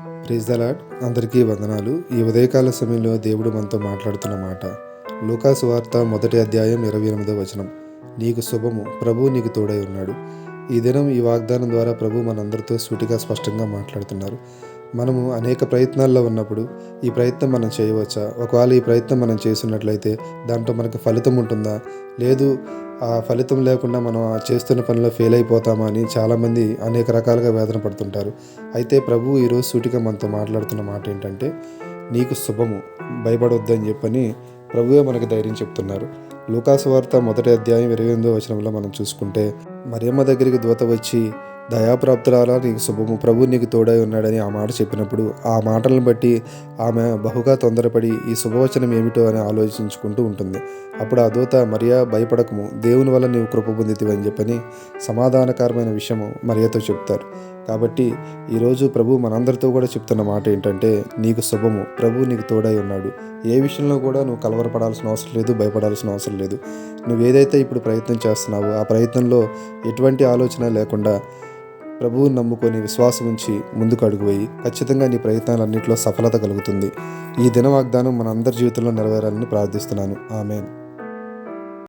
Praise the అందరికీ వందనాలు. ఈ ఉదయకాల సమయంలో దేవుడు మనతో మాట్లాడుతున్న మాట. లూకాసు వార్త మొదటి అధ్యాయం ఇరవై ఎనిమిదో వచనం. నీకు శుభము. ప్రభు నీకు తోడై ఉన్నాడు. ఈ దినం ఈ వాగ్దానం ద్వారా ప్రభు మనందరితో సూటిగా స్పష్టంగా మాట్లాడుతున్నారు. మనము అనేక ప్రయత్నాల్లో ఉన్నప్పుడు ఈ ప్రయత్నం మనం చేయవచ్చా? ఒకవేళ ఈ ప్రయత్నం మనం చేసినట్లయితే దాంట్లో మనకు ఫలితం ఉంటుందా? లేదు ఆ ఫలితం లేకుండా మనం చేస్తున్న పనిలో ఫెయిల్ అయిపోతామా అని చాలామంది అనేక రకాలుగా వేదన పడుతుంటారు. అయితే ప్రభు ఈరోజు సూటిగా మనతో మాట్లాడుతున్న మాట ఏంటంటే నీకు శుభము భయపడొద్దని చెప్పని ప్రభువే మనకు ధైర్యం చెప్తున్నారు. లూకాసు వార్త మొదటి అధ్యాయం ఇరవై ఎనిమిదో వచనంలో మనం చూసుకుంటే మరియమ్మ దగ్గరికి దూత వచ్చి దయాప్రాప్తురాలా నీకు శుభము ప్రభు నీకు తోడై ఉన్నాడని ఆ మాట చెప్పినప్పుడు ఆ మాటలను బట్టి ఆమె బహుగా తొందరపడి ఈ శుభవచనం ఏమిటో అని ఆలోచించుకుంటూ ఉంటుంది. అప్పుడు ఆ దూత మరియా భయపడకము దేవుని వల్ల నీవు కృప పొందితివని చెప్పని సమాధానకరమైన విషయము మరియతో చెప్తారు. కాబట్టి ఈరోజు ప్రభు మనందరితో కూడా చెప్తున్న మాట ఏంటంటే నీకు శుభము ప్రభు నీకు తోడై ఉన్నాడు. ఏ విషయంలో కూడా నువ్వు కలవరపడాల్సిన అవసరం లేదు భయపడాల్సిన అవసరం లేదు. నువ్వు ఏదైతే ఇప్పుడు ప్రయత్నం చేస్తున్నావో ఆ ప్రయత్నంలో ఎటువంటి ఆలోచన లేకుండా ప్రభువుని నమ్ముకొని విశ్వాసం ఉంచి ముందుకు అడుగువేయి. ఖచ్చితంగా నీ ప్రయత్నాలన్నింటిలో సఫలత కలుగుతుంది. ఈ దిన వాగ్దానం మన అందరి జీవితంలో నెరవేరాలని ప్రార్థిస్తున్నాను. ఆమెన్.